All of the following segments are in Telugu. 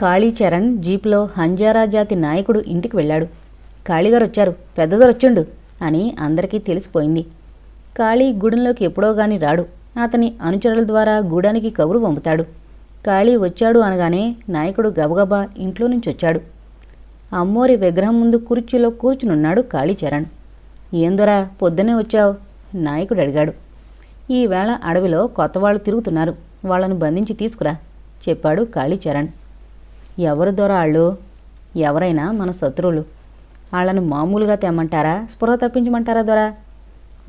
కాళీచరణ్ జీపులో హంజారా జాతి నాయకుడు ఇంటికి వెళ్ళాడు. కాళీగారు వచ్చారు పెద్దగారు వచ్చిండు అని అందరికీ తెలిసిపోయింది. కాళీ గూడెంలోకి ఎప్పుడో గాని రాడు. అతని అనుచరుల ద్వారా గూడానికి కబురు పంపుతాడు. కాళీ వచ్చాడు అనగానే నాయకుడు గబగబా ఇంట్లో నుంచి వచ్చాడు అమ్మోరి విగ్రహం ముందు కుర్చీలో కూర్చునున్నాడు కాళీచరణ్. ఏందొరా పొద్దునే వచ్చావు? నాయకుడు అడిగాడు. ఈవేళ అడవిలో కొత్తవాళ్ళు తిరుగుతున్నారు. వాళ్ళను బంధించి తీసుకురా చెప్పాడు కాళీచరణ్. ఎవరు దొరాళ్ళు ఎవరైనా మన శత్రువులు. వాళ్ళను మామూలుగా తెమ్మంటారా? స్పృహ తప్పించమంటారా దొరా?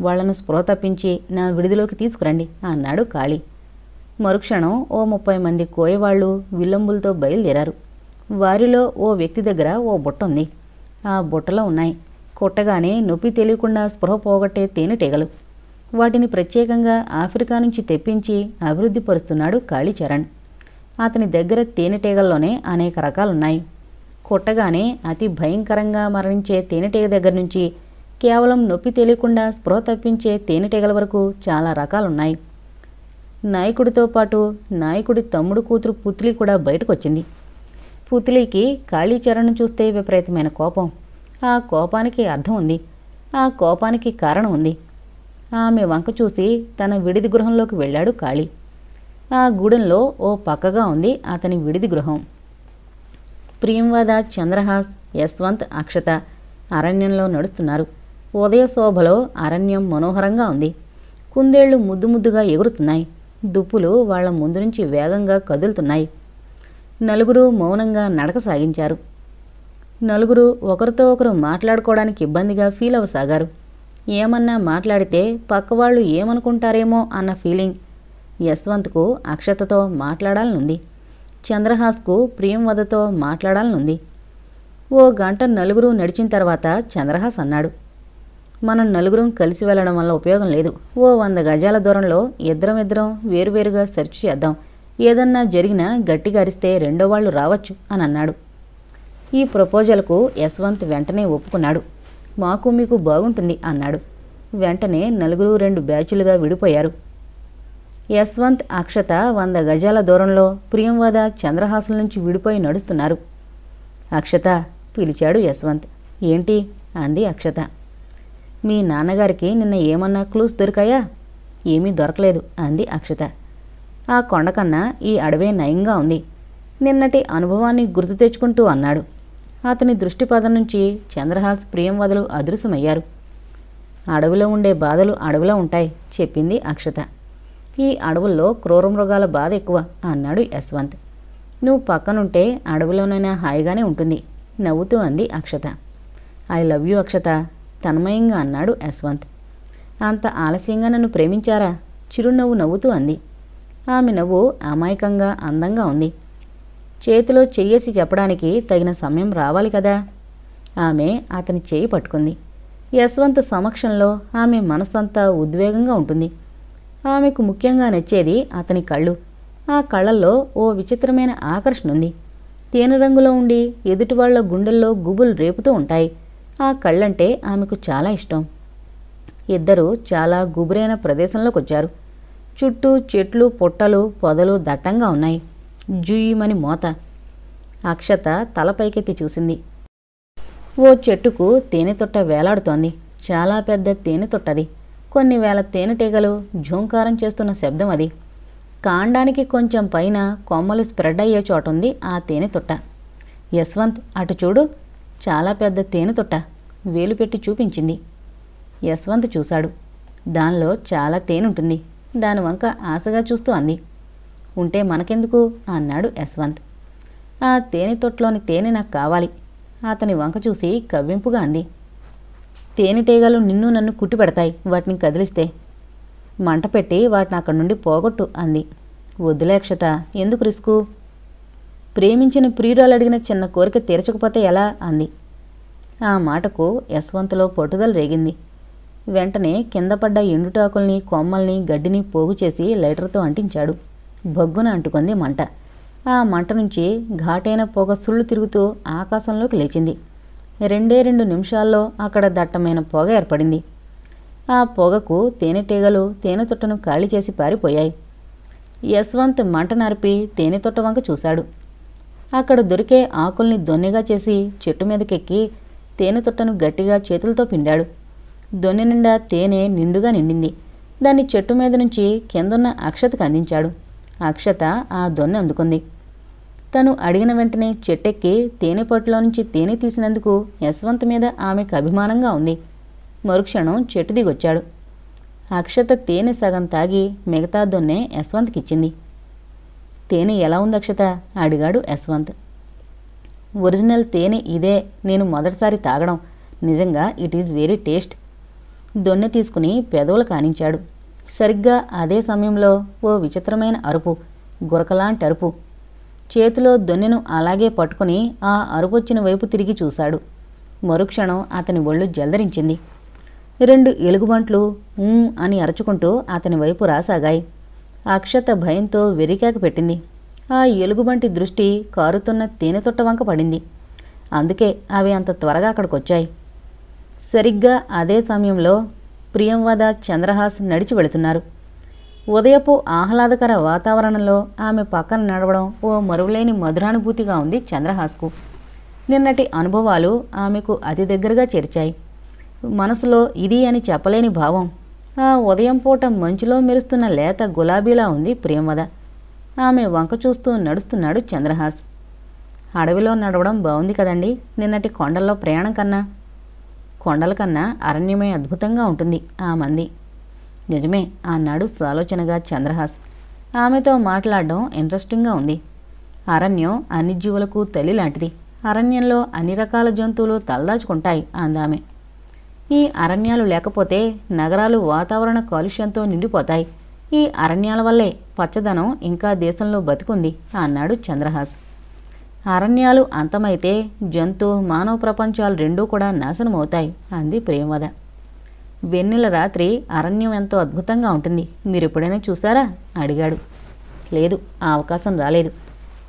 వాళ్ళను స్పృహ తప్పించి నా విడిదిలోకి తీసుకురండి అన్నాడు కాళీ. మరుక్షణం ఓ ముప్పై మంది కోయవాళ్ళు విల్లంబులతో బయలుదేరారు. వారిలో ఓ వ్యక్తి దగ్గర ఓ బుట్ట ఉంది ఆ బుట్టలో ఉన్నాయి. కొట్టగానే నొప్పి తెలియకుండా స్పృహ పోగొట్టే తేనెటీగలు. వాటిని ప్రత్యేకంగా ఆఫ్రికా నుంచి తెప్పించి అభివృద్ధి పరుస్తున్నాడు కాళీచరణ్. అతని దగ్గర తేనెటీగల్లోనే అనేక రకాలున్నాయి. కుట్టగానే అతి భయంకరంగా మరణించే తేనెటీగ దగ్గర నుంచి కేవలం నొప్పి తెలియకుండా స్పృహ తప్పించే తేనెటీగల వరకు చాలా రకాలున్నాయి. నాయకుడితో పాటు నాయకుడి తమ్ముడు కూతురు పుత్లి కూడా బయటకొచ్చింది. పుత్లికి కాళీచరణను చూస్తే విపరీతమైన కోపం. ఆ కోపానికి అర్థం ఉంది. ఆ కోపానికి కారణం ఉంది. ఆమె వంక చూసి తన విడిది గృహంలోకి వెళ్ళాడు కాళీ ఆ గూడెంలో ఓ పక్కగా ఉంది అతని విడిది గృహం. ప్రియంవాద చంద్రహాస్ యశ్వంత్ అక్షత అరణ్యంలో నడుస్తున్నారు. ఉదయ శోభలో అరణ్యం మనోహరంగా ఉంది. కుందేళ్ళు ముద్దు ముద్దుగా ఎగురుతున్నాయి. దుప్పులు వాళ్ళ ముందు నుంచి వేగంగా కదులుతున్నాయి. నలుగురు మౌనంగా నడక సాగించారు. నలుగురు ఒకరితో ఒకరు మాట్లాడుకోవడానికి ఇబ్బందిగా ఫీల్ అవ్వసాగారు ఏమన్నా మాట్లాడితే పక్కవాళ్ళు ఏమనుకుంటారేమో అన్న ఫీలింగ్ యశ్వంత్కు అక్షతతో మాట్లాడాలనుంది. చంద్రహాస్కు ప్రియంవదతో మాట్లాడాలనుంది. ఓ గంట నలుగురు నడిచిన తర్వాత చంద్రహాస్ అన్నాడు మనం నలుగురం కలిసి వెళ్ళడం వల్ల ఉపయోగం లేదు. ఓ వంద గజాల దూరంలో ఇద్దరం ఇద్దరం వేరువేరుగా సెర్చ్ చేద్దాం. ఏదన్నా జరిగినా గట్టిగా అరిస్తే రెండో వాళ్ళు రావచ్చు అని అన్నాడు. ఈ ప్రపోజల్కు యశ్వంత్ వెంటనే ఒప్పుకున్నాడు. మాకు మీకు బాగుంటుంది అన్నాడు. వెంటనే నలుగురు రెండు బ్యాచులుగా విడిపోయారు. యశ్వంత్ అక్షత వంద గజాల దూరంలో ప్రియంవద చంద్రహాసుల నుంచి విడిపోయి నడుస్తున్నారు. అక్షత పిలిచాడు యశ్వంత్. ఏంటి? అంది అక్షత. మీ నాన్నగారికి నిన్న ఏమన్నా క్లూస్ దొరికాయా? ఏమీ దొరకలేదు అంది అక్షత. ఆ కొండకన్నా ఈ అడవే నయంగా ఉంది. నిన్నటి అనుభవాన్ని గుర్తు తెచ్చుకుంటూ అన్నాడు. అతని దృష్టిపథం నుంచి చంద్రహాస్ ప్రియంవదలు అదృశ్యమయ్యారు. అడవిలో ఉండే బాధలు అడవిలో ఉంటాయి చెప్పింది అక్షత. ఈ అడవుల్లో క్రూర మృగాల బాధ ఎక్కువ అన్నాడు యశ్వంత్. నువ్వు పక్కనుంటే అడవిలోనైనా హాయిగానే ఉంటుంది నవ్వుతూ అంది Akshata. I love you Akshata తన్మయంగా అన్నాడు యశ్వంత్. అంత ఆలస్యంగా నన్ను ప్రేమించారా? చిరునవ్వు నవ్వుతూ అంది. ఆమె నవ్వు అమాయకంగా అందంగా ఉంది. చేతిలో చెయ్యేసి చెప్పడానికి తగిన సమయం రావాలి కదా? ఆమె అతని చేయి పట్టుకుంది. యశ్వంత్ సమక్షంలో ఆమె మనసంతా ఉద్వేగంగా ఉంటుంది. ఆమెకు ముఖ్యంగా నచ్చేది అతని కళ్ళు. ఆ కళ్ళల్లో ఓ విచిత్రమైన ఆకర్షణ ఉంది తేనె రంగులో ఉండి ఎదుటివాళ్ళ గుండెల్లో గుబులు రేపుతూ ఉంటాయి. ఆ కళ్ళంటే ఆమెకు చాలా ఇష్టం. ఇద్దరు చాలా గుబురైన ప్రదేశంలోకి వచ్చారు చుట్టూ చెట్లు పుట్టలు పొదలు దట్టంగా ఉన్నాయి. జుయ్యమని మోత. అక్షత తల పైకెత్తి చూసింది. ఓ చెట్టుకు తేనె తొట్ట వేలాడుతోంది. చాలా పెద్ద తేనె తొట్టది. కొన్ని వేల తేనెటీగలు ఝూంకారం చేస్తున్న శబ్దం అది. కాండానికి కొంచెం పైన కొమ్మలు స్ప్రెడ్ అయ్యే చోటుంది ఆ తేనె తుట్ట. యశ్వంత్ అటు చూడు చాలా పెద్ద తేనె తుట్ట. వేలు పెట్టి చూపించింది. యశ్వంత్ చూశాడు. దానిలో చాలా తేనె ఉంటుంది. దాని వంక ఆశగా చూస్తూ అంది. ఉంటే మనకెందుకు? అన్నాడు యశ్వంత్. ఆ తేనె తొట్టులోని తేనె నాకు కావాలి. అతని వంక చూసి కవ్వింపుగా అంది. తేనెటీగలు నిన్ను నన్ను కుట్టి పెడతాయి వాటిని కదిలిస్తే మంట పెట్టి వాటిని అక్కడి నుండి పోగొట్టు అంది. వద్దులేక్షత ఎందుకు రిస్కు? ప్రేమించిన ప్రియురాలు అడిగిన చిన్న కోరిక తీర్చకపోతే ఎలా? అంది. ఆ మాటకు యశ్వంత్లో పట్టుదల రేగింది. వెంటనే కింద పడ్డ ఎండుటాకుల్ని కొమ్మల్ని గడ్డిని పోగు చేసి లైటర్తో అంటించాడు. బొగ్గున అంటుకుంది మంట. ఆ మంట నుంచి ఘాటైన పొగ సుళ్ళు తిరుగుతూ ఆకాశంలోకి లేచింది. రెండే రెండు నిమిషాల్లో అక్కడ దట్టమైన పొగ ఏర్పడింది. ఆ పొగకు తేనెటీగలు తేనె తొట్టను ఖాళీ చేసి పారిపోయాయి. యశ్వంత్ మంట నరిపి తేనె తొట్ట వంక చూశాడు. అక్కడ దొరికే ఆకుల్ని దొన్నెగా చేసి చెట్టు మీదకెక్కి తేనె తొట్టను గట్టిగా చేతులతో పిండాడు. దొన్నె నిండా తేనె నిండుగా నిండింది. దాన్ని చెట్టు మీద నుంచి కిందున్న అక్షతకు అందించాడు. అక్షత ఆ దొన్నె అందుకుంది. తను అడిగిన వెంటనే చెట్టెక్కి తేనె పొట్టులో నుంచి తేనె తీసినందుకు యశ్వంత్ మీద ఆమెకు అభిమానంగా ఉంది. మరుక్షణం చెట్టు దిగొచ్చాడు. అక్షత తేనె సగం తాగి మిగతా దొన్నే యశ్వంత్కిచ్చింది. తేనె ఎలా ఉంది అక్షత? అడిగాడు యశ్వంత్. ఒరిజినల్ తేనె ఇదే నేను మొదటిసారి తాగడం. నిజంగా ఇట్ ఈజ్ వెరీ టేస్ట్. దొన్నె తీసుకుని పెదవులు కానించాడు. సరిగ్గా అదే సమయంలో ఓ విచిత్రమైన అరుపు గురకలాంటి అరుపు. చేతిలో దొన్నెను అలాగే పట్టుకుని ఆ అరుపొచ్చిన వైపు తిరిగి చూశాడు. మరుక్షణం అతని ఒళ్ళు జల్దరించింది. రెండు ఎలుగుబంట్లు అని అరుచుకుంటూ అతని వైపు రాసాగాయి. అక్షత భయంతో వెరికాక పెట్టింది. ఆ ఎలుగుబంటి దృష్టి కారుతున్న తేనె తొట్ట వంక పడింది. అందుకే అవి అంత త్వరగా అక్కడికొచ్చాయి. సరిగ్గా అదే సమయంలో ప్రియంవద చంద్రహాస్ నడిచి వెళుతున్నారు. ఉదయపు ఆహ్లాదకర వాతావరణంలో ఆమె పక్కన నడవడం ఓ మరువలేని మధురానుభూతిగా ఉంది చంద్రహాస్కు. నిన్నటి అనుభవాలు ఆమెకు అతి దగ్గరగా చేర్చాయి. మనసులో ఇది అని చెప్పలేని భావం. ఆ ఉదయం పూట మంచులో మెరుస్తున్న లేత గులాబీలా ఉంది ప్రేమద ఆమె వంక చూస్తూ నడుస్తున్నాడు చంద్రహాస్. అడవిలో నడవడం బాగుంది కదండి నిన్నటి కొండల్లో ప్రయాణం కన్నా. కొండల కన్నా అరణ్యమే అద్భుతంగా ఉంటుంది ఆ మంది. నిజమే అన్నాడు సాలోచనగా చంద్రహాస్. ఆమెతో మాట్లాడడం ఇంట్రెస్టింగ్గా ఉంది. అరణ్యం అన్ని జీవులకు తల్లి లాంటిది. అరణ్యంలో అన్ని రకాల జంతువులు తలదాచుకుంటాయి అందామె. ఈ అరణ్యాలు లేకపోతే నగరాలు వాతావరణ కాలుష్యంతో నిండిపోతాయి. ఈ అరణ్యాల వల్లే పచ్చదనం ఇంకా దేశంలో బతుకుంది అన్నాడు చంద్రహాస్. అరణ్యాలు అంతమైతే జంతు మానవ ప్రపంచాలు రెండూ కూడా నాశనమవుతాయి అంది ప్రేమవద వెన్నెల రాత్రి అరణ్యం ఎంతో అద్భుతంగా ఉంటుంది. మీరు ఎప్పుడైనా చూసారా? అడిగాడు. లేదు ఆ అవకాశం రాలేదు.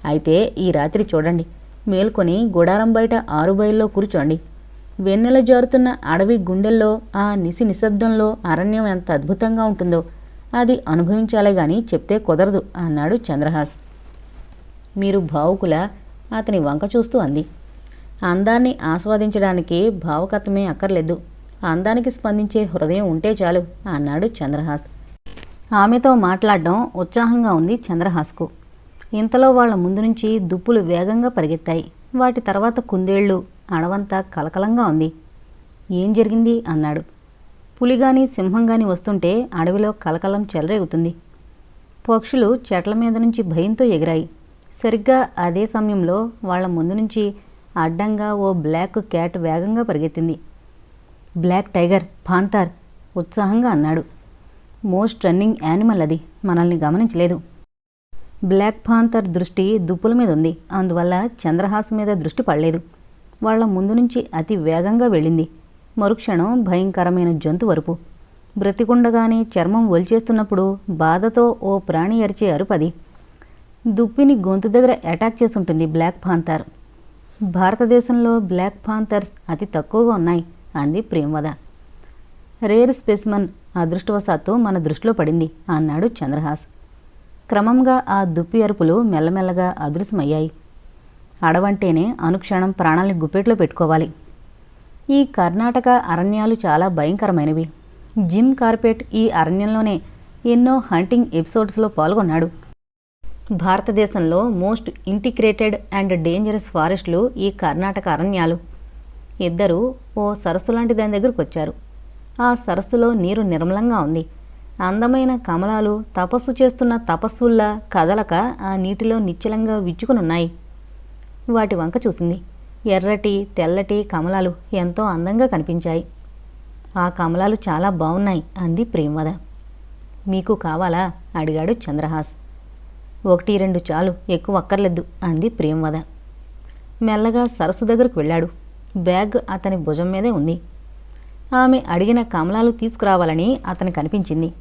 అయితే ఈ రాత్రి చూడండి. మేల్కొని గుడారం బయట ఆరుబయల్లో కూర్చోండి. వెన్నెల జారుతున్న అడవి గుండెల్లో ఆ నిసి నిశ్శబ్దంలో అరణ్యం ఎంత అద్భుతంగా ఉంటుందో అది అనుభవించాలే గాని చెప్తే కుదరదు అన్నాడు చంద్రహాస్. మీరు భావుకుల అతని వంక చూస్తూ అంది. అందాన్ని ఆస్వాదించడానికి భావకత్వమే అక్కర్లేదు. అందానికి స్పందించే హృదయం ఉంటే చాలు అన్నాడు చంద్రహాస్. ఆమెతో మాట్లాడడం ఉత్సాహంగా ఉంది చంద్రహాస్కు. ఇంతలో వాళ్ళ ముందు నుంచి దుప్పులు వేగంగా పరిగెత్తాయి. వాటి తర్వాత కుందేళ్ళు అడవంతా కలకలంగా ఉంది. ఏం జరిగింది? అన్నాడు. పులిగాని సింహంగాని వస్తుంటే అడవిలో కలకలం చెలరేగుతుంది. పక్షులు చెట్ల మీద నుంచి భయంతో ఎగిరాయి. సరిగ్గా అదే సమయంలో వాళ్ళ ముందు నుంచి అడ్డంగా ఓ బ్లాక్ క్యాట్ వేగంగా పరిగెత్తింది. బ్లాక్ టైగర్ పాంతార్ ఉత్సాహంగా అన్నాడు. మోస్ట్ రన్నింగ్ యానిమల్ అది మనల్ని గమనించలేదు. బ్లాక్ పాంతర్ దృష్టి దుప్పుల మీద ఉంది. అందువల్ల చంద్రహాస్ మీద దృష్టి పడలేదు. వాళ్ళ ముందు నుంచి అతి వేగంగా వెళ్ళింది. మరుక్షణం భయంకరమైన జంతు వరుపు. బ్రతికుండగానే చర్మం ఒలిచేస్తున్నప్పుడు బాధతో ఓ ప్రాణి అరిచే అరుపది. దుప్పిని గొంతు దగ్గర అటాక్ చేసి ఉంటుంది బ్లాక్ పాంతర్. భారతదేశంలో బ్లాక్ ఫాంతర్స్ అతి తక్కువగా ఉన్నాయి. అంది ప్రేమవద. రేర్ స్పెసిమన్ అదృష్టవశాత్తు మన దృష్టిలో పడింది అన్నాడు చంద్రహాస్. క్రమంగా ఆ దుప్పి అరుపులు మెల్లమెల్లగా అదృశ్యమయ్యాయి. అడవంటేనే అనుక్షణం ప్రాణాల్ని గుప్పెట్లో పెట్టుకోవాలి. ఈ కర్ణాటక అరణ్యాలు చాలా భయంకరమైనవి. జిమ్ కార్పెట్ ఈ అరణ్యంలోనే ఎన్నో హంటింగ్ ఎపిసోడ్స్లో పాల్గొన్నాడు. భారతదేశంలో మోస్ట్ ఇంటిగ్రేటెడ్ అండ్ డేంజరస్ ఫారెస్ట్లు ఈ కర్ణాటక అరణ్యాలు. ఇద్దరూ ఓ సరస్సు లాంటి దాని దగ్గరకు వచ్చారు. ఆ సరస్సులో నీరు నిర్మలంగా ఉంది. అందమైన కమలాలు తపస్సు చేస్తున్న తపస్సుల్లా కదలక ఆ నీటిలో నిశ్చలంగా విచ్చుకునున్నాయి. వాటి వంక చూసింది. ఎర్రటి తెల్లటి కమలాలు ఎంతో అందంగా కనిపించాయి. ఆ కమలాలు చాలా బాగున్నాయి అంది ప్రేమవద. మీకు కావాలా? అడిగాడు చంద్రహాస్. ఒకటి రెండు చాలు ఎక్కువ అక్కర్లేదు అంది ప్రేమవద. మెల్లగా సరస్సు దగ్గరకు వెళ్ళాడు. బ్యాగ్ అతని భుజం మీదే ఉంది. ఆమె అడిగిన కమలాలు తీసుకురావాలని అతనికి అనిపించింది.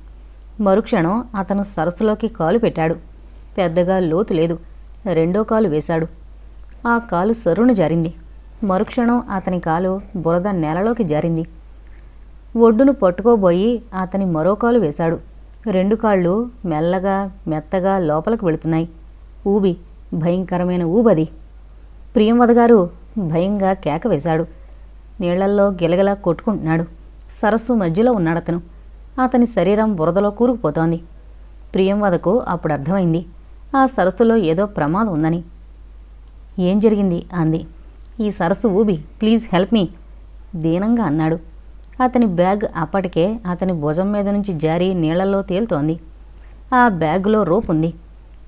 మరుక్షణం అతను సరస్సులోకి కాలు పెట్టాడు. పెద్దగా లోతు లేదు. రెండో కాలు వేశాడు. ఆ కాలు సరును జారింది. మరుక్షణం అతని కాలు బురద నేలలోకి జారింది. ఒడ్డును పట్టుకోబోయి అతని మరో కాలు వేశాడు. రెండు కాళ్ళు మెల్లగా మెత్తగా లోపలికి వెళుతున్నాయి. ఊబి భయంకరమైన ఊబది. ప్రియంవద గారు భయంగా కేక వేశాడు. నీళ్ళల్లో గిలగిలా కొట్టుకుంటున్నాడు. సరస్సు మధ్యలో ఉన్నాడతను. అతని శరీరం బురదలో కూరుకుపోతోంది. ప్రియంవదకు అప్పుడు అర్థమైంది. ఆ సరస్సులో ఏదో ప్రమాదం ఉందని. ఏం జరిగింది? అంది. ఈ సరస్సు ఊబి ప్లీజ్ హెల్ప్ మీ దీనంగా అన్నాడు. అతని బ్యాగ్ అప్పటికే అతని భుజం మీద నుంచి జారి నీళ్ళలో తేలుతోంది. ఆ బ్యాగులో రోప్ ఉంది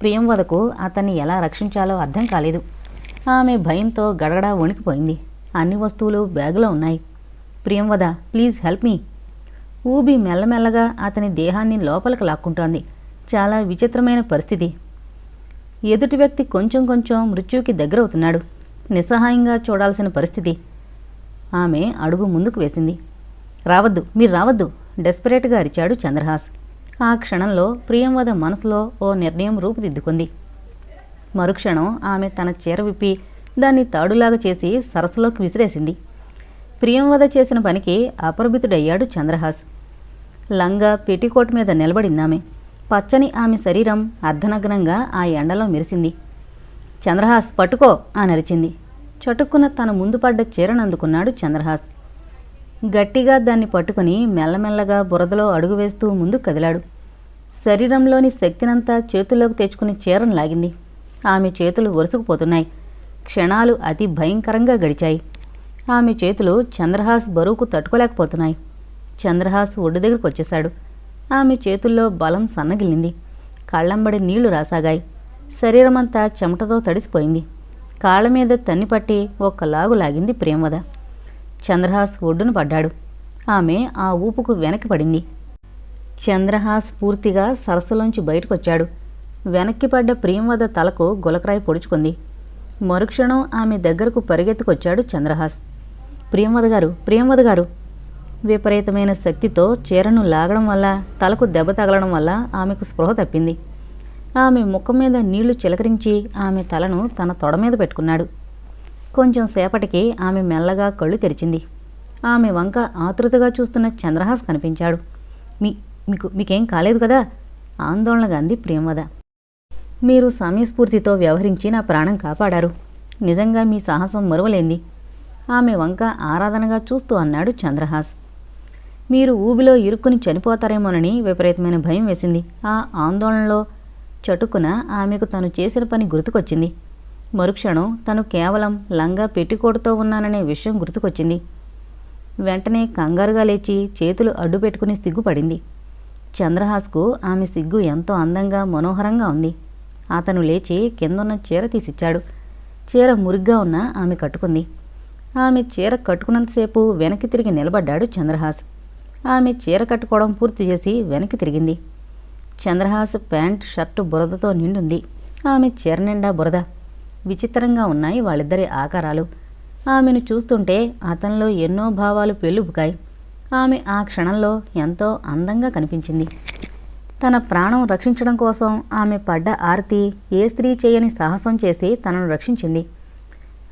ప్రియంవదకు అతన్ని ఎలా రక్షించాలో అర్థం కాలేదు. ఆమె భయంతో గడగడా వణికిపోయింది. అన్ని వస్తువులు బ్యాగులో ఉన్నాయి. Priyamvada please help me. ఊబి మెల్లమెల్లగా అతని దేహాన్ని లోపలికి లాక్కుంటోంది. చాలా విచిత్రమైన పరిస్థితి. ఎదుటి వ్యక్తి కొంచెం కొంచెం మృత్యువుకి దగ్గరవుతున్నాడు. నిస్సహాయంగా చూడాల్సిన పరిస్థితి. ఆమె అడుగు ముందుకు వేసింది. రావద్దు మీరు రావద్దు డెస్పరేట్గా అరిచాడు చంద్రహాస్. ఆ క్షణంలో ప్రియంవద మనసులో ఓ నిర్ణయం రూపుదిద్దుకుంది. మరుక్షణం ఆమె తన చీర విప్పి దాన్ని తాడులాగా చేసి సరస్సులోకి విసిరేసింది. ప్రియంవద చేసిన పనికి అపరిమితుడయ్యాడు చంద్రహాస్. లంగా పెటికోట్ మీద నిలబడిందామె. పచ్చని ఆమె శరీరం అర్ధనగ్నంగా ఆ ఎండలో మెరిసింది. చంద్రహాస్ పట్టుకో అని అరిచింది చటుక్కున తన ముందు పడ్డ చీరను అందుకున్నాడు చంద్రహాస్. గట్టిగా దాన్ని పట్టుకుని మెల్లమెల్లగా బురదలో అడుగు వేస్తూ ముందు కదిలాడు. శరీరంలోని శక్తినంతా చేతుల్లోకి తెచ్చుకుని చీరను లాగింది. ఆమె చేతులు ఒరుసుకుపోతున్నాయి. క్షణాలు అతి భయంకరంగా గడిచాయి. ఆమె చేతులు చంద్రహాస్ బరువుకు తట్టుకోలేకపోతున్నాయి. చంద్రహాస్ ఒడ్డు దగ్గరకు వచ్చేశాడు. ఆమె చేతుల్లో బలం సన్నగిల్లింది. కళ్ళంబడి నీళ్ళు రాసాగాయి. శరీరమంతా చెమటతో తడిసిపోయింది. కాళ్ళ మీద తన్నిపట్టి ఒక్క లాగు లాగింది ప్రేమద చంద్రహాస్ ఒడ్డున పడ్డాడు. ఆమె ఆ ఊపుకు వెనక్కి పడింది. చంద్రహాస్ పూర్తిగా సరస్సులోంచి బయటకొచ్చాడు. వెనక్కి పడ్డ ప్రియంవద తలకు గులకరాయి పొడుచుకుంది. మరుక్షణం ఆమె దగ్గరకు పరిగెత్తుకొచ్చాడు చంద్రహాస్. ప్రియంవద గారు ప్రియంవద గారు. విపరీతమైన శక్తితో చీరను లాగడం వల్ల తలకు దెబ్బ తగలడం వల్ల ఆమెకు స్పృహ తప్పింది. ఆమె ముఖం మీద నీళ్ళు చిలకరించి ఆమె తలను తన తొడ మీద పెట్టుకున్నాడు. కొంచెం సేపటికి ఆమె మెల్లగా కళ్ళు తెరిచింది. ఆమె వంక ఆతృతగా చూస్తున్న చంద్రహాస్ కనిపించాడు. మీ మీకు మీకేం కాలేదు కదా? ఆందోళనగా అంది ప్రియంవద మీరు సమయస్ఫూర్తితో వ్యవహరించి నా ప్రాణం కాపాడారు. నిజంగా మీ సాహసం మరువలేంది. ఆమె వంక ఆరాధనగా చూస్తూ అన్నాడు చంద్రహాస్. మీరు ఊబిలో ఇరుక్కుని చనిపోతారేమోనని విపరీతమైన భయం వేసింది. ఆ ఆందోళనలో చటుకున ఆమెకు తను చేసిన పని గుర్తుకొచ్చింది. మరుక్షణం తను కేవలం లంగా పెట్టికోటుతో ఉన్నాననే విషయం గుర్తుకొచ్చింది. వెంటనే కంగారుగా లేచి చేతులు అడ్డు పెట్టుకుని సిగ్గుపడింది. చంద్రహాస్కు ఆమె సిగ్గు ఎంతో అందంగా మనోహరంగా ఉంది. అతను లేచి కిందన్న చీర తీసిచ్చాడు. చీర మురిగ్గా ఉన్న ఆమె కట్టుకుంది. ఆమె చీర కట్టుకున్నంతసేపు వెనక్కి తిరిగి నిలబడ్డాడు చంద్రహాస్. ఆమె చీర కట్టుకోవడం పూర్తి చేసి వెనక్కి తిరిగింది. చంద్రహాస్ ప్యాంట్ షర్టు బురదతో నిండుంది. ఆమె చీర నిండా బురద. విచిత్రంగా ఉన్నాయి వాళ్ళిద్దరి ఆకారాలు. ఆమెను చూస్తుంటే అతనిలో ఎన్నో భావాలు పెళ్ళుబుకాయి. ఆమె ఆ క్షణంలో ఎంతో అందంగా కనిపించింది. తన ప్రాణం రక్షించడం కోసం ఆమె పడ్డ ఆర్తి ఏ స్త్రీ చేయని సాహసం చేసి తనను రక్షించింది.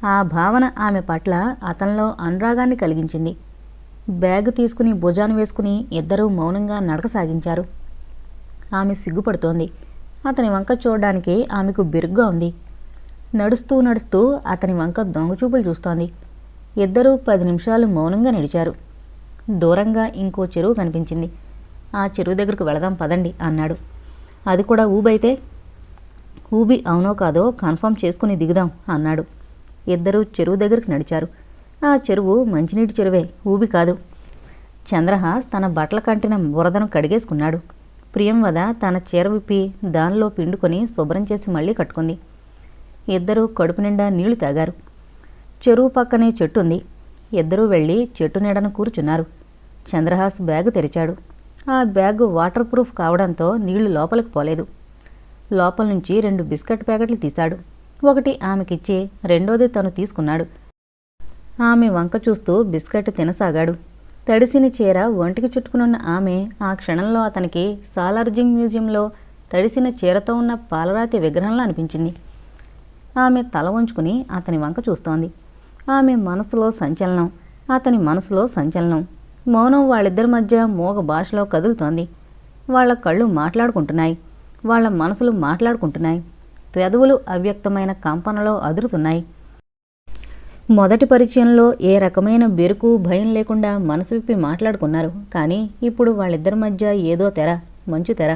ఆ భావన ఆమె పట్ల అతనిలో అనురాగాన్ని కలిగించింది. బ్యాగ్ తీసుకుని భుజాన్ని వేసుకుని ఇద్దరూ మౌనంగా నడక సాగించారు ఆమె సిగ్గుపడుతోంది. అతని వంక చూడడానికి ఆమెకు బిరుగ్గా ఉంది. నడుస్తూ నడుస్తూ అతని వంక దొంగచూపులు చూస్తోంది. ఇద్దరూ పది నిమిషాలు మౌనంగా నడిచారు. దూరంగా ఇంకో చెరువు కనిపించింది. ఆ చెరువు దగ్గరకు వెళదాం పదండి అన్నాడు. అది కూడా ఊబైతే ఊబి అవునో కాదో కన్ఫర్మ్ చేసుకుని దిగుదాం అన్నాడు. ఇద్దరూ చెరువు దగ్గరికి నడిచారు. ఆ చెరువు మంచినీటి చెరువే ఊబి కాదు. చంద్రహాస్ తన బట్టల కంటిన బురదను కడిగేసుకున్నాడు. ప్రియంవద తన చీర విప్పి దానిలో పిండుకొని శుభ్రం చేసి మళ్ళీ కట్టుకుంది. ఇద్దరూ కడుపు నిండా నీళ్ళు తాగారు. చెరువు పక్కనే చెట్టు ఉంది. ఇద్దరూ వెళ్ళి చెట్టు నీడను కూర్చున్నారు. చంద్రహాస్ బ్యాగ్ తెరిచాడు. ఆ బ్యాగ్ వాటర్ ప్రూఫ్ కావడంతో నీళ్ళు లోపలికి పోలేదు. లోపల నుంచి రెండు బిస్కెట్ ప్యాకెట్లు తీశాడు. ఒకటి ఆమెకిచ్చి రెండోది తను తీసుకున్నాడు. ఆమె వంక చూస్తూ బిస్కెట్ తినసాగాడు. తడిసిన చీర ఒంటికి చుట్టుకునున్న ఆమె ఆ క్షణంలో అతనికి సాలార్జింగ్ మ్యూజియంలో తడిసిన చీరతో ఉన్న పాలరాతి విగ్రహంలా అనిపించింది. ఆమె తల వంచుకుని అతని వంక చూస్తోంది. ఆమె మనసులో సంచలనం అతని మనసులో సంచలనం. మౌనం వాళ్ళిద్దరి మధ్య మోగ భాషలో కదులుతోంది. వాళ్ళ కళ్ళు మాట్లాడుకుంటున్నాయి. వాళ్ళ మనసులు మాట్లాడుకుంటున్నాయి. పెదవులు అవ్యక్తమైన కంపనలో అదురుతున్నాయి. మొదటి పరిచయంలో ఏ రకమైన బెరుకు భయం లేకుండా మనసు విప్పి మాట్లాడుకున్నారు. కానీ ఇప్పుడు వాళ్ళిద్దరి మధ్య ఏదో తెర మంచు తెర.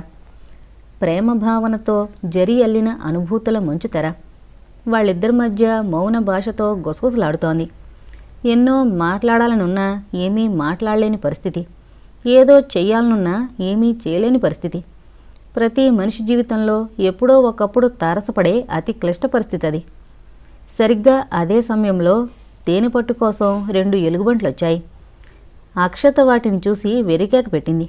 ప్రేమ భావనతో జరి అల్లిన అనుభూతుల మంచు తెర. వాళ్ళిద్దరి మధ్య మౌన భాషతో గుసగుసలాడుతోంది. ఎన్నో మాట్లాడాలనున్నా ఏమీ మాట్లాడలేని పరిస్థితి. ఏదో చేయాలనున్నా ఏమీ చేయలేని పరిస్థితి. ప్రతి మనిషి జీవితంలో ఎప్పుడో ఒకప్పుడు తారసపడే అతి క్లిష్ట పరిస్థితి అది. సరిగ్గా అదే సమయంలో తేనెపట్టు కోసం రెండు ఎలుగుబంట్లు వచ్చాయి అక్షత వాటిని చూసి వెరికేక పెట్టింది.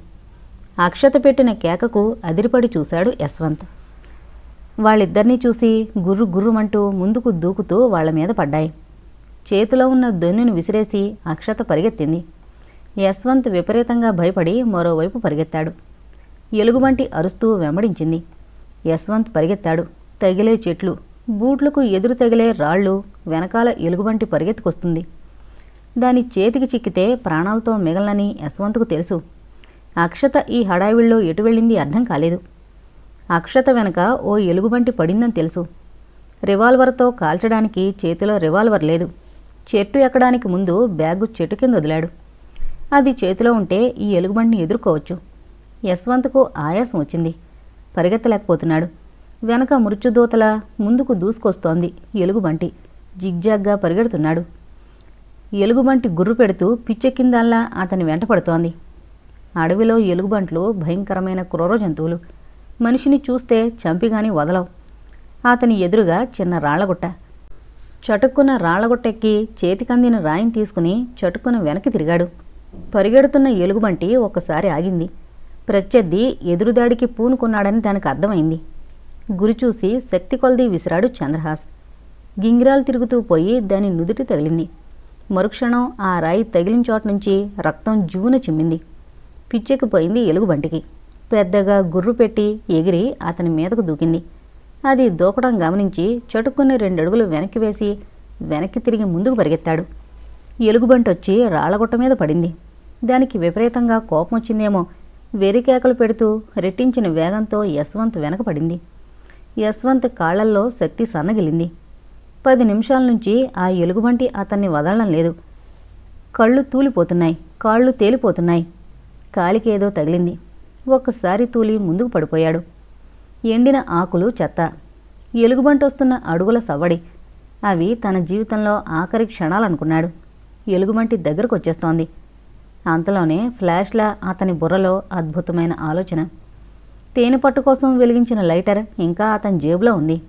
అక్షత పెట్టిన కేకకు అదిరిపడి చూశాడు యశ్వంత్. వాళ్ళిద్దరినీ చూసి గుర్రు గుర్రుమంటూ ముందుకు దూకుతూ వాళ్ళ మీద పడ్డాయి. చేతిలో ఉన్న దొన్నును విసిరేసి అక్షత పరిగెత్తింది. యశ్వంత్ విపరీతంగా భయపడి మరోవైపు పరిగెత్తాడు. ఎలుగుబంటి అరుస్తూ వెంబడించింది. యశ్వంత్ పరిగెత్తాడు. తగిలే చెట్లు బూట్లకు ఎదురు తగిలే రాళ్ళు వెనకాల ఎలుగుబంటి పరిగెత్తుకొస్తుంది. దాని చేతికి చిక్కితే ప్రాణాలతో మిగలనని యశ్వంత్కు తెలుసు. అక్షత ఈ హడావిడిలో ఎటు వెళ్ళింది అర్థం కాలేదు. అక్షత వెనక ఓ ఎలుగుబంటి పడిందని తెలుసు. రివాల్వర్తో కాల్చడానికి చేతిలో రివాల్వర్ లేదు. చెట్టు ఎక్కడానికి ముందు బ్యాగు చెట్టు కింద వదిలాడు. అది చేతిలో ఉంటే ఈ ఎలుగుబంటిని ఎదుర్కోవచ్చు. యశ్వంత్కు ఆయాసం వచ్చింది. పరిగెత్తలేకపోతున్నాడు. వెనక మృత్యుదూతల ముందుకు దూసుకొస్తోంది ఎలుగుబంటి. జిగ్జాగ్గా పరిగెడుతున్నాడు. ఎలుగుబంటి గుర్రు పెడుతూ పిచ్చెక్కిందల్లా అతని వెంటపడుతోంది అడవిలో ఎలుగుబంట్లు భయంకరమైన క్రూర జంతువులు. మనిషిని చూస్తే చంపిగాని వదలవు. అతని ఎదురుగా చిన్న రాళ్ళగుట్ట. చటుక్కున రాళ్ళగొట్టెక్కి చేతికందిన రాయిని తీసుకుని చటుక్కున వెనక్కి తిరిగాడు. పరిగెడుతున్న ఎలుగుబంటి ఒక్కసారి ఆగింది. ప్రత్యర్థి ఎదురుదాడికి పూనుకున్నాడని దానికి అర్థమైంది. గురి చూసి శక్తి కొలది విసిరాడు చంద్రహాస్. గింగిరాలు తిరుగుతూ పోయి దాని నుదుటి తగిలింది. మరుక్షణం ఆ రాయి తగిలిన చోట నుంచి రక్తం జూన చిమ్మింది. పిచ్చెక్కిపోయింది ఎలుగుబంటికి పెద్దగా గుర్రు పెట్టి ఎగిరి అతని మీదకు దూకింది. అది దూకడం గమనించి చటుక్కుని రెండడుగులు వెనక్కి వేసి వెనక్కి తిరిగి ముందుకు పరిగెత్తాడు. ఎలుగుబంటి వచ్చి రాళ్ళగుట్ట మీద పడింది. దానికి విపరీతంగా కోపం వచ్చిందేమో వెరికేకలు పెడుతూ రెట్టించిన వేగంతో యశ్వంత్ వెనకపడింది యశ్వంత్ కాళ్ళల్లో శక్తి సన్నగిలింది. పది నిమిషాల నుంచి ఆ ఎలుగుబంటి అతన్ని వదలడం లేదు. కళ్ళు తూలిపోతున్నాయి. కాళ్ళు తేలిపోతున్నాయి. కాలికి ఏదో తగిలింది. ఒక్కసారి తూలి ముందుకు పడిపోయాడు. ఎండిన ఆకులు చెత్త. ఎలుగుబంటి వస్తున్న అడుగుల సవ్వడి. అవి తన జీవితంలో ఆఖరి క్షణాలనుకున్నాడు. ఎలుగుబంటి దగ్గరకు వచ్చేస్తోంది అంతలోనే ఫ్లాష్లా అతని బుర్రలో అద్భుతమైన ఆలోచన. తేనె పట్టు కోసం వెలిగించిన లైటర్ ఇంకా అతని జేబులో ఉంది.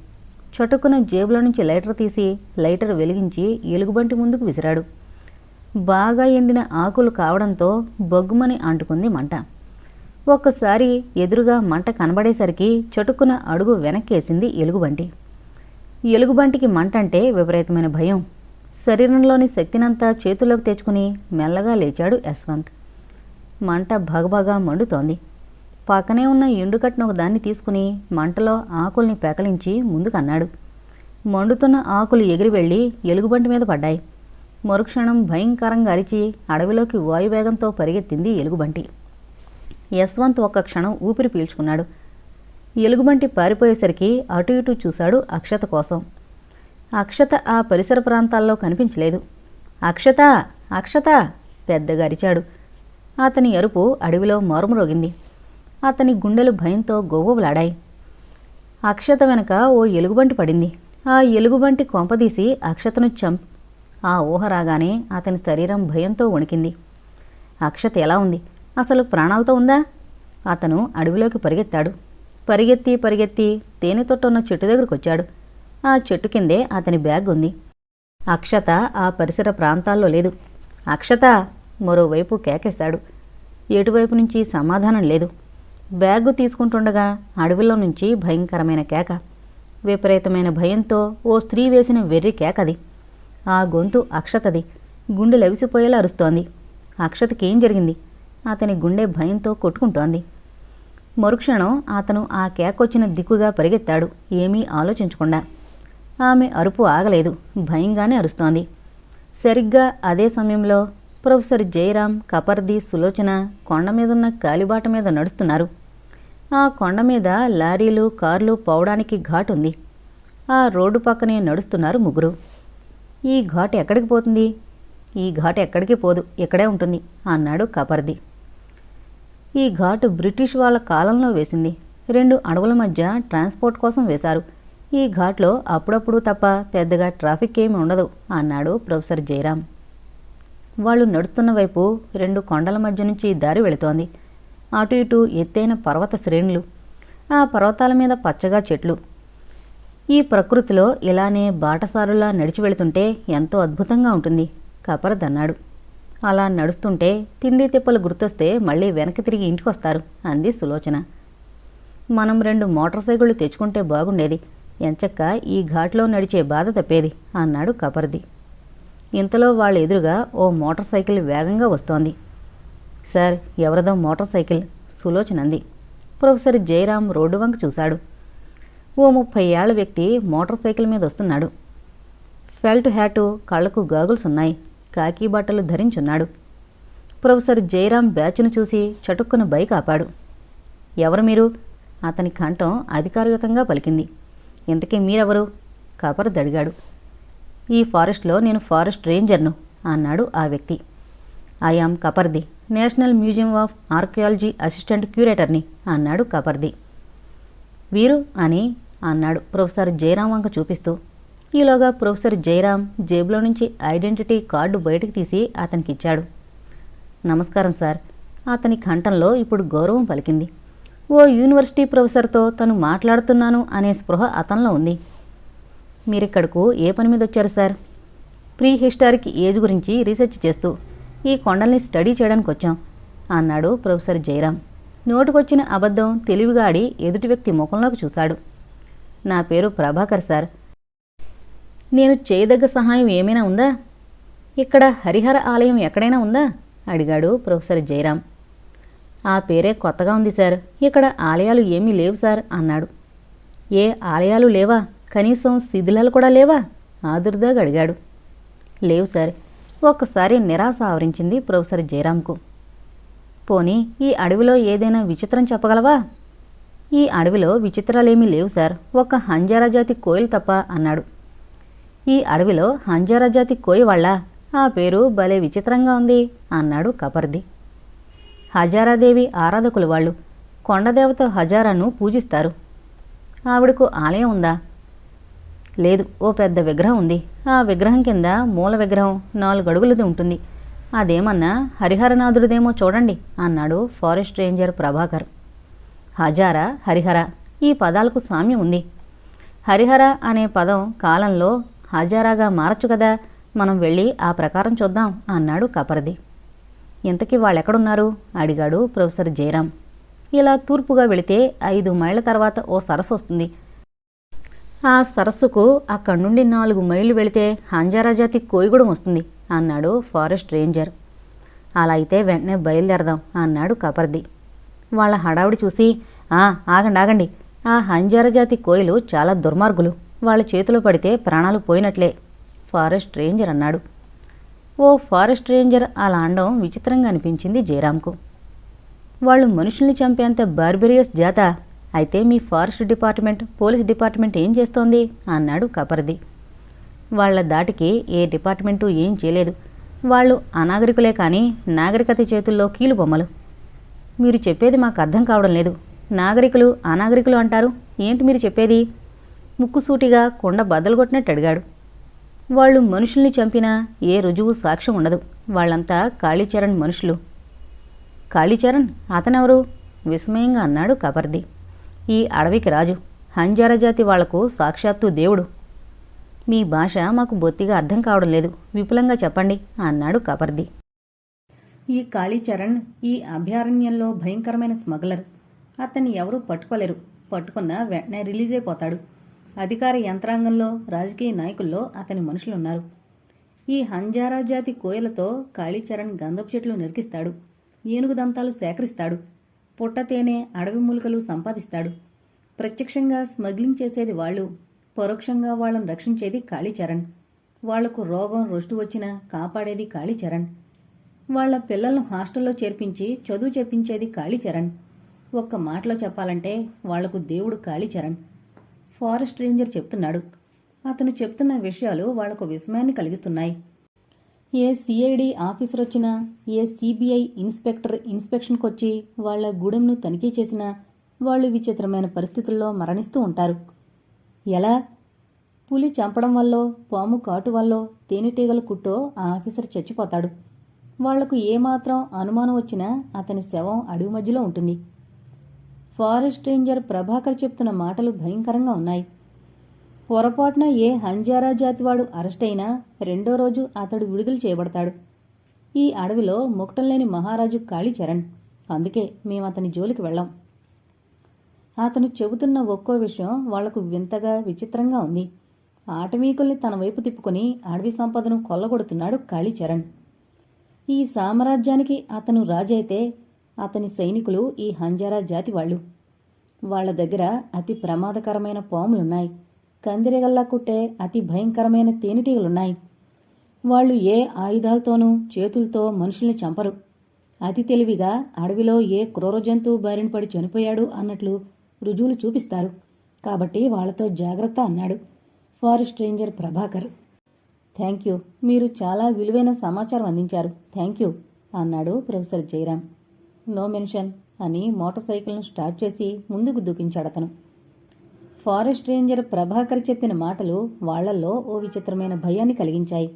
చటుక్కున జేబులో నుంచి లైటర్ తీసి లైటర్ వెలిగించి ఎలుగుబంటి ముందుకు విసిరాడు. బాగా ఎండిన ఆకులు కావడంతో బొగ్గుమని అంటుకుంది మంట. ఒక్కసారి ఎదురుగా మంట కనబడేసరికి చటుక్కున అడుగు వెనక్కేసింది ఎలుగుబంటి. ఎలుగుబంటికి మంట అంటే విపరీతమైన భయం. శరీరంలోని శక్తినంతా చేతుల్లోకి తెచ్చుకుని మెల్లగా లేచాడు యశ్వంత్. మంట భగభగా మండుతోంది. పక్కనే ఉన్న ఎండుకట్టిన ఒక దాన్ని తీసుకుని మంటలో ఆకుల్ని పెకలించి ముందుకన్నాడు. మండుతున్న ఆకులు ఎగిరి వెళ్ళి ఎలుగుబంటి మీద పడ్డాయి. మరుక్షణం భయంకరంగా అరిచి అడవిలోకి వాయువేగంతో పరిగెత్తింది ఎలుగుబంటి. యశ్వంత్ ఒక్క క్షణం ఊపిరి పీల్చుకున్నాడు. ఎలుగుబంటి పారిపోయేసరికి అటు ఇటు చూశాడు అక్షత కోసం. అక్షత ఆ పరిసర ప్రాంతాల్లో కనిపించలేదు. అక్షత అక్షత! పెద్దగా అరిచాడు. అతని అరుపు అడవిలో మారుమరోగింది. అతని గుండెలు భయంతో గోవులాడాయి. అక్షత వెనక ఓ ఎలుగుబంటి పడింది. ఆ ఎలుగుబంటి కొంపదీసి అక్షతను చంప్ ఆ ఊహ రాగానే అతని శరీరం భయంతో వణికింది. అక్షత ఎలా ఉంది? అసలు ప్రాణాలతో ఉందా? అతను అడవిలోకి పరిగెత్తాడు. పరిగెత్తి పరిగెత్తి తేనె తొట్టున్న చెట్టు దగ్గరకు వచ్చాడు. ఆ చెట్టు కిందే అతని బ్యాగ్ ఉంది. అక్షత ఆ పరిసర ప్రాంతాల్లో లేదు. అక్షత మరోవైపు కేకేశాడు ఎటువైపు నుంచి సమాధానం లేదు. బ్యాగు తీసుకుంటుండగా అడవిలో నుంచి భయంకరమైన కేక. విపరీతమైన భయంతో ఓ స్త్రీ వేసిన వెర్రి కేకది. ఆ గొంతు అక్షతది. గుండె లవిసిపోయేలా అరుస్తోంది. అక్షతకి ఏం జరిగింది? అతని గుండె భయంతో కొట్టుకుంటోంది. మరుక్షణం అతను ఆ కేకొచ్చిన దిక్కుగా పరిగెత్తాడు. ఏమీ ఆలోచించకుండా. ఆమె అరుపు ఆగలేదు. భయంగానే అరుస్తోంది. సరిగ్గా అదే సమయంలో ప్రొఫెసర్ జయరాం కపర్ది సులోచన కొండ మీదున్న కాలిబాట మీద నడుస్తున్నారు. ఆ కొండ మీద లారీలు కార్లు పోవడానికి ఘాట్ ఉంది. ఆ రోడ్డు పక్కనే నడుస్తున్నారు ముగ్గురు. ఈ ఘాట్ ఎక్కడికి పోతుంది? ఈ ఘాట్ ఎక్కడికి పోదు ఇక్కడే ఉంటుంది అన్నాడు కపర్ది. ఈ ఘాటు బ్రిటిష్ వాళ్ళ కాలంలో వేసింది. రెండు అడవుల మధ్య ట్రాన్స్పోర్ట్ కోసం వేశారు. ఈ ఘాట్లో అప్పుడప్పుడు తప్ప పెద్దగా ట్రాఫిక్ ఏమి ఉండదు అన్నాడు ప్రొఫెసర్ జయరాం. వాళ్ళు నడుస్తున్న వైపు రెండు కొండల మధ్య నుంచి దారి వెళుతోంది. అటు ఇటు ఎత్తైన పర్వత శ్రేణులు ఆ పర్వతాల మీద పచ్చగా చెట్లు. ఈ ప్రకృతిలో ఇలానే బాటసారులా నడిచి వెళుతుంటే ఎంతో అద్భుతంగా ఉంటుంది. కపరదన్నాడు అలా నడుస్తుంటే తిండి తిప్పలు గుర్తొస్తే మళ్ళీ వెనక్కి తిరిగి ఇంటికొస్తారు అంది సులోచన. మనం రెండు మోటార్ సైకిళ్ళు తెచ్చుకుంటే బాగుండేది. ఎంచక్క ఈ ఘాట్లో నడిచే బాధ తప్పేది అన్నాడు కపర్ది. ఇంతలో వాళ్ళ ఎదురుగా ఓ మోటార్ సైకిల్ వేగంగా వస్తోంది. సార్ ఎవరిదో మోటార్ సైకిల్? సులోచన అంది. ప్రొఫెసర్ జయరాం రోడ్డు వంక చూశాడు. ఓ ముప్పై ఏళ్ళ వ్యక్తి మోటార్ సైకిల్ మీద వస్తున్నాడు. ఫెల్ట్ హ్యాటు కళ్ళకు గాగుల్స్ ఉన్నాయి. కాకి బట్టలు ధరించున్నాడు. ప్రొఫెసర్ జయరాం బ్యాచ్ను చూసి చటుక్కున బైక్ ఆపాడు ఎవరు మీరు? అతని కంఠం అధికారయుతంగా పలికింది. ఇంతకీ మీరెవరు? కపర్ అడిగాడు ఈ ఫారెస్ట్లో నేను ఫారెస్ట్ రేంజర్ను అన్నాడు ఆ వ్యక్తి. I am Kapardi national museum of archaeology assistant క్యూరేటర్ని అన్నాడు కపర్ది. వీరు అని అన్నాడు ప్రొఫెసర్ జయరాం వంక చూపిస్తూ. ఈలోగా ప్రొఫెసర్ జయరాం జేబులో నుంచి ఐడెంటిటీ కార్డు బయటకు తీసి అతనికి ఇచ్చాడు నమస్కారం సార్. అతని కంఠంలో ఇప్పుడు గౌరవం పలికింది. ఓ యూనివర్సిటీ ప్రొఫెసర్తో తను మాట్లాడుతున్నాను అనే స్పృహ అతనిలో ఉంది. మీరిక్కడకు ఏ పని మీద వచ్చారు సార్? ప్రీ హిస్టారిక్ ఏజ్ గురించి రీసెర్చ్ చేస్తూ ఈ కొండల్ని స్టడీ చేయడానికి వచ్చాం అన్నాడు ప్రొఫెసర్ జయరాం నోటుకొచ్చిన అబద్ధం తెలివిగాడి ఎదుటి వ్యక్తి ముఖంలోకి చూశాడు. నా పేరు ప్రభాకర్ సార్. నేను చేయదగ్గ సహాయం ఏమైనా ఉందా? ఇక్కడ హరిహర ఆలయం ఎక్కడైనా ఉందా? అడిగాడు ప్రొఫెసర్ జయరాం. ఆ పేరే కొత్తగా ఉంది సార్. ఇక్కడ ఆలయాలు ఏమీ లేవు సార్ అన్నాడు. ఏ ఆలయాలు లేవా? కనీసం శిథిలాలు కూడా లేవా? ఆదుర్దాగా అడిగాడు. లేవు సార్. ఒక్కసారి నిరాశ ఆవరించింది ప్రొఫెసర్ జయరాంకు. పోనీ ఈ అడవిలో ఏదైనా విచిత్రం చెప్పగలవా? ఈ అడవిలో విచిత్రాలేమీ లేవు సార్. ఒక హంజారా జాతి కోయిల్ తప్ప అన్నాడు. ఈ అడవిలో హంజారా జాతి కోయి వాళ్ళ. ఆ పేరు భలే విచిత్రంగా ఉంది అన్నాడు కపర్ది. హజారాదేవి ఆరాధకులు వాళ్ళు. కొండదేవత హజారాను పూజిస్తారు. ఆవిడకు ఆలయం ఉందా? లేదు ఓ పెద్ద విగ్రహం ఉంది. ఆ విగ్రహం కింద మూల విగ్రహం నాలుగు అడుగులది ఉంటుంది. అదేమన్నా హరిహరనాథుడిదేమో చూడండి అన్నాడు ఫారెస్ట్ రేంజర్ ప్రభాకర్. హజారా హరిహర ఈ పదాలకు సామ్యం ఉంది. హరిహర అనే పదం కాలంలో హాజారాగా మారచ్చు కదా? మనం వెళ్ళి ఆ ప్రకారం చూద్దాం అన్నాడు కపరది. ఇంతకీ వాళ్ళెక్కడున్నారు? అడిగాడు ప్రొఫెసర్ జయరాం. ఇలా తూర్పుగా వెళితే ఐదు మైళ్ళ తర్వాత ఓ సరస్సు వస్తుంది. ఆ సరస్సుకు అక్కడి నుండి నాలుగు మైళ్ళు వెళితే హంజారా జాతి కోయిగూడెం వస్తుంది అన్నాడు ఫారెస్ట్ రేంజర్. అలా అయితే వెంటనే బయలుదేరదాం అన్నాడు కపర్ది. వాళ్ళ హడావుడి చూసి ఆ ఆగండి ఆగండి. ఆ హంజారా జాతి కోయిలు చాలా దుర్మార్గులు. వాళ్ళ చేతిలో పడితే ప్రాణాలు పోయినట్లే. ఫారెస్ట్ రేంజర్ అన్నాడు. ఓ ఫారెస్ట్ రేంజర్ అలా అండం విచిత్రంగా అనిపించింది జయరామ్కు. వాళ్ళు మనుషుల్ని చంపేంత బార్బెరియస్ జాత. అయితే మీ ఫారెస్ట్ డిపార్ట్మెంట్ పోలీస్ డిపార్ట్మెంట్ ఏం చేస్తోంది? అన్నాడు కపర్ది. వాళ్ళ దాటికి ఏ డిపార్ట్మెంటు ఏం చేయలేదు. వాళ్ళు అనాగరికులే కానీ నాగరికత చేతుల్లో కీలు బొమ్మలు మీరు చెప్పేది మాకు అర్థం కావడం లేదు. నాగరికులు అనాగరికులు అంటారు. ఏంటి మీరు చెప్పేది? ముక్కుసూటిగా కొండ బద్దలు కొట్టినట్టు అడిగాడు. వాళ్ళు మనుషుల్ని చంపినా ఏ రుజువు సాక్ష్యం ఉండదు. వాళ్ళంతా కాళీచరణ్ మనుషులు. కాళీచరణ్? అతనెవరు? విస్మయంగా అన్నాడు కబర్ది. ఈ అడవికి రాజు. హంజార జాతి వాళ్ళకు సాక్షాత్తు దేవుడు. మీ భాష మాకు బొత్తిగా అర్థం కావడం లేదు. విపులంగా చెప్పండి అన్నాడు కబర్ది. ఈ కాళీచరణ్ ఈ అభయారణ్యంలో భయంకరమైన స్మగ్లర్. అతన్ని ఎవరూ పట్టుకోలేరు. పట్టుకున్నా వెంటనే రిలీజ్ అయిపోతాడు అధికార యంత్రాంగంలో రాజకీయ నాయకుల్లో అతని మనుషులున్నారు. ఈ హంజారా జాతి కోయలతో కాళీచరణ్ గంధపు చెట్లు నరికిస్తాడు. ఏనుగు దంతాలు సేకరిస్తాడు. పుట్ట తేనె అడవి మూలికలు సంపాదిస్తాడు. ప్రత్యక్షంగా స్మగ్లింగ్ చేసేది వాళ్ళు. పరోక్షంగా వాళ్ళను రక్షించేది కాళీచరణ్. వాళ్ళకు రోగం రొష్టు వచ్చినా కాపాడేది కాళీచరణ్. వాళ్ళ పిల్లలను హాస్టల్లో చేర్పించి చదువు చెప్పించేది కాళీచరణ్. ఒక్క మాటలో చెప్పాలంటే వాళ్ళకు దేవుడు కాళీచరణ్. ఫారెస్ట్ రేంజర్ చెప్తున్నాడు. అతను చెప్తున్న విషయాలు వాళ్ళకు విస్మయాన్ని కలిగిస్తున్నాయి. ఏ సిఐడి ఆఫీసర్ వచ్చినా ఏ సిబిఐ ఇన్స్పెక్టర్ ఇన్స్పెక్షన్కొచ్చి వాళ్ళ గూడెంను తనిఖీ చేసినా వాళ్ళు విచిత్రమైన పరిస్థితుల్లో మరణిస్తూ ఉంటారు. ఎలా? పులి చంపడం వల్లో పాము కాటు వల్లో తేనెటీగల కుట్టో ఆ ఆఫీసర్ చచ్చిపోతాడు. వాళ్ళకు ఏమాత్రం అనుమానం వచ్చినా అతని శవం అడవి మధ్యలో ఉంటుంది. ఫారెస్ట్ రేంజర్ ప్రభాకర్ చెప్తున్న మాటలు భయంకరంగా ఉన్నాయి. పొరపాటున ఏ హంజారా జాతివాడు అరెస్ట్ అయినా రెండో రోజు అతడు విడుదల చేయబడతాడు. ఈ అడవిలో ముక్టం లేని మహారాజు కాళీచరణ్. అందుకే మేము అతని జోలికి వెళ్ళాం. అతను చెబుతున్న ఒక్కో విషయం వాళ్ళకు వింతగా విచిత్రంగా ఉంది. ఆటవీకుల్ని తన వైపు తిప్పుకొని అడవి సంపదను కొల్లగొడుతున్నాడు కాళీచరణ్. ఈ సామ్రాజ్యానికి అతను రాజైతే అతని సైనికులు ఈ హంజారా జాతి వాళ్ళు. వాళ్ళ దగ్గర అతి ప్రమాదకరమైన పాములున్నాయి. కందిరగల్లా కుట్టే అతి భయంకరమైన తేనెటీగలున్నాయి. వాళ్ళు ఏ ఆయుధాలతోనూ చేతులతో మనుషుల్ని చంపరు. అతి తెలివిగా అడవిలో ఏ క్రూర జంతువు బారిన పడి చనిపోయాడు అన్నట్లు రుజువులు చూపిస్తారు. కాబట్టి వాళ్ళతో జాగ్రత్త అన్నాడు forest ranger Prabhakar. Thank you. మీరు చాలా విలువైన సమాచారం అందించారు. థ్యాంక్ యూ అన్నాడు ప్రొఫెసర్ జయరాం. నో మెన్షన్ అని మోటార్ సైకిల్ను స్టార్ట్ చేసి ముందుకు దూకించాడు అతను. ఫారెస్ట్ రేంజర్ ప్రభాకర్ చెప్పిన మాటలు వాళ్ళల్లో ఓ విచిత్రమైన భయాన్ని కలిగించాయి.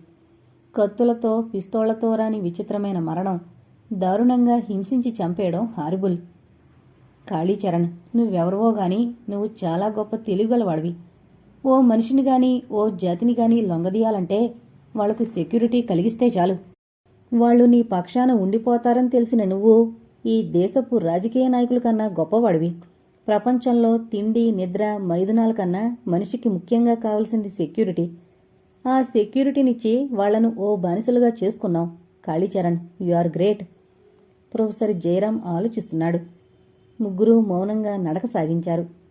కత్తులతో పిస్తోళ్ళతో రాని విచిత్రమైన మరణం దారుణంగా హింసించి చంపేయడం హారిబుల్. కాళీచరణ్ నువ్వెవరవో గాని నువ్వు చాలా గొప్ప తెలివిగలవాడివి ఓ మనిషిని గాని ఓ జాతిని గాని లొంగదీయాలంటే వాళ్ళకు సెక్యూరిటీ కలిగిస్తే చాలు. వాళ్ళు నీ పక్షాన ఉండిపోతారని తెలిసిన నువ్వు ఈ దేశపు రాజకీయ నాయకుల కన్నా గొప్పవాడివి. ప్రపంచంలో తిండి నిద్ర మైదునాల కన్నా మనిషికి ముఖ్యంగా కావలసింది సెక్యూరిటీ. ఆ సెక్యూరిటీనిచ్చి వాళ్ళను ఓ బానిసలుగా చేసుకున్నాం. Kalicharan you are great. Professor Jayaram ఆలోచిస్తున్నాడు. ముగ్గురు మౌనంగా నడక సాగించారు.